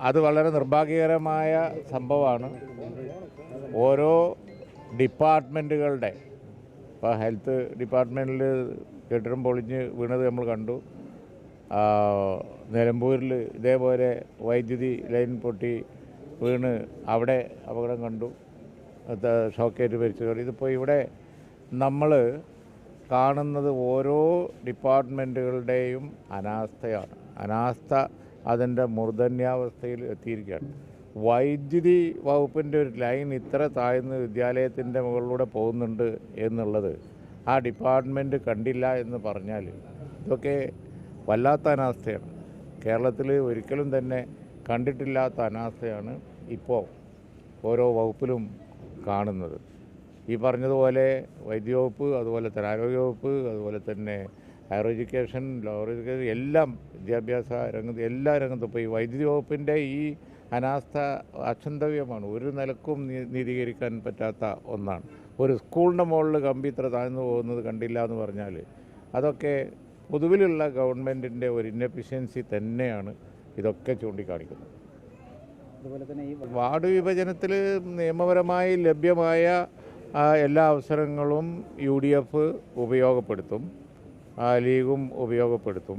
അത് വളരെ നിർഭാഗ്യകരമായ സംഭവമാണ്. ഓരോ ഡിപ്പാർട്ട്മെന്റുകളുടെ ഇപ്പോൾ ഹെൽത്ത് ഡിപ്പാർട്ട്മെന്റിൽ കെട്ടിടം പൊളിഞ്ഞ് വീണത് നമ്മൾ കണ്ടു. നിലമ്പൂരിൽ ഇതേപോലെ വൈദ്യുതി ലൈൻ പൊട്ടി വീണ് അവിടെ അപകടം കണ്ടു. ഷോക്കേറ്റ് മരിച്ചവർ. ഇതിപ്പോൾ ഇവിടെ നമ്മൾ കാണുന്നത് ഓരോ ഡിപ്പാർട്ട്മെന്റുകളുടെയും അനാസ്ഥയാണ്. അനാസ്ഥ അതിന്റെ മൂർധന്യാവസ്ഥയിൽ എത്തിയിരിക്കുകയാണ്. വൈദ്യുതി വകുപ്പിന്റെ ഒരു ലൈൻ ഇത്ര താഴ്ന്ന് വിദ്യാലയത്തിന്റെ മുകളിലൂടെ പോകുന്നുണ്ട് എന്നുള്ളത് ആ ഡിപ്പാർട്ട്മെന്റ് കണ്ടില്ല എന്ന് പറഞ്ഞാൽ ഇതൊക്കെ വല്ലാത്ത അനാസ്ഥയാണ്. കേരളത്തിൽ ഒരിക്കലും തന്നെ കണ്ടിട്ടില്ലാത്ത അനാസ്ഥയാണ് ഇപ്പോൾ ഓരോ വകുപ്പിലും കാണുന്നത്. ഈ പറഞ്ഞതുപോലെ വൈദ്യവകുപ്പ് അതുപോലെ തന്നെ ആരോഗ്യവകുപ്പ് അതുപോലെ തന്നെ ഹയർ എഡ്യൂക്കേഷൻ ലോവർ എഡ്യൂക്കേഷൻ എല്ലാം വിദ്യാഭ്യാസ രംഗത്ത് എല്ലാ രംഗത്തും ഇപ്പോൾ ഈ വൈദ്യുതി വകുപ്പിന്റെ ഈ അനാസ്ഥ അക്ഷന്തവ്യമാണ് ഒരു നിലക്കും നീതീകരിക്കാൻ പറ്റാത്ത ഒന്നാണ്. ഒരു സ്കൂളിന്റെ മുകളിൽ കമ്പി ഇത്ര താഴ്ന്നു പോകുന്നത് കണ്ടില്ല എന്ന് പറഞ്ഞാൽ അതൊക്കെ പൊതുവിലുള്ള ഗവൺമെന്റിന്റെ ഒരു ഇന്നഫിഷ്യൻസി തന്നെയാണ് ഇതൊക്കെ ചൂണ്ടിക്കാണിക്കുന്നത്. അതുപോലെ തന്നെ ഈ വാർഡ് വിഭജനത്തിൽ നിയമപരമായി ലഭ്യമായ എല്ലാ അവസരങ്ങളും യു ഡി എഫ് ഉപയോഗപ്പെടുത്തും. ലീഗും ഉപയോഗപ്പെടുത്തും.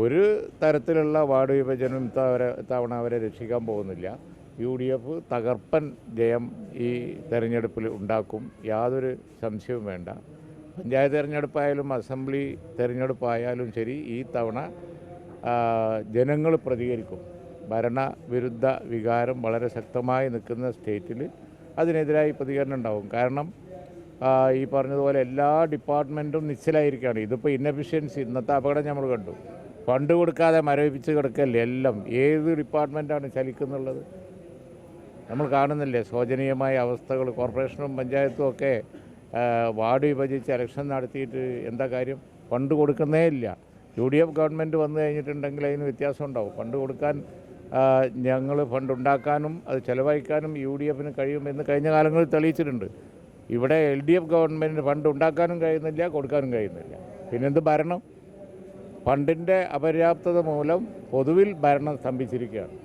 ഒരു തരത്തിലുള്ള വാർഡ് വിഭജനം ഇത്തവരെ തവണ അവരെ രക്ഷിക്കാൻ പോകുന്നില്ല. യു ഡി എഫ് തകർപ്പൻ ജയം ഈ തെരഞ്ഞെടുപ്പിൽ ഉണ്ടാക്കും. യാതൊരു സംശയവും വേണ്ട. പഞ്ചായത്ത് തെരഞ്ഞെടുപ്പായാലും അസംബ്ലി തെരഞ്ഞെടുപ്പായാലും ശരി ഈ തവണ ജനങ്ങൾ പ്രതികരിക്കും. ഭരണവിരുദ്ധ വികാരം വളരെ ശക്തമായി നിൽക്കുന്ന സ്റ്റേറ്റിൽ അതിനെതിരായി പ്രതികരണം ഉണ്ടാവും. കാരണം ഈ പറഞ്ഞതുപോലെ എല്ലാ ഡിപ്പാർട്ട്മെന്റും നിശ്ചലായിരിക്കുകയാണ്. ഇതിപ്പോൾ ഇന്നഫിഷ്യൻസി ഇന്നത്തെ അപകടം നമ്മൾ കണ്ടു. ഫണ്ട് കൊടുക്കാതെ മരവിപ്പിച്ച് കിടക്കല്ലേ എല്ലാം. ഏത് ഡിപ്പാർട്ട്മെന്റാണ് ചലിക്കുന്നുള്ളത്? നമ്മൾ കാണുന്നില്ലേ ശോചനീയമായ അവസ്ഥകൾ. കോർപ്പറേഷനും പഞ്ചായത്തും ഒക്കെ വാർഡ് വിഭജിച്ച് ഇലക്ഷൻ നടത്തിയിട്ട് എന്താ കാര്യം? ഫണ്ട് കൊടുക്കുന്നേ ഇല്ല. യു ഡി എഫ് ഗവൺമെന്റ് വന്നു കഴിഞ്ഞിട്ടുണ്ടെങ്കിൽ അതിന് വ്യത്യാസം ഉണ്ടാവും. ഫണ്ട് കൊടുക്കാൻ ഞങ്ങൾ ഫണ്ട് ഉണ്ടാക്കാനും അത് ചിലവഴിക്കാനും യു ഡി എഫിന് കഴിയുമെന്ന് കഴിഞ്ഞ കാലങ്ങളിൽ തെളിയിച്ചിട്ടുണ്ട്. ഇവിടെ എൽ ഡി എഫ് ഗവൺമെന്റിന് ഫണ്ട് ഉണ്ടാക്കാനും കഴിയുന്നില്ല കൊടുക്കാനും കഴിയുന്നില്ല. പിന്നെന്ത് ഭരണം? ഫണ്ടിന്റെ അപര്യാപ്തത മൂലം പൊതുവിൽ ഭരണം സ്തംഭിച്ചിരിക്കുകയാണ്.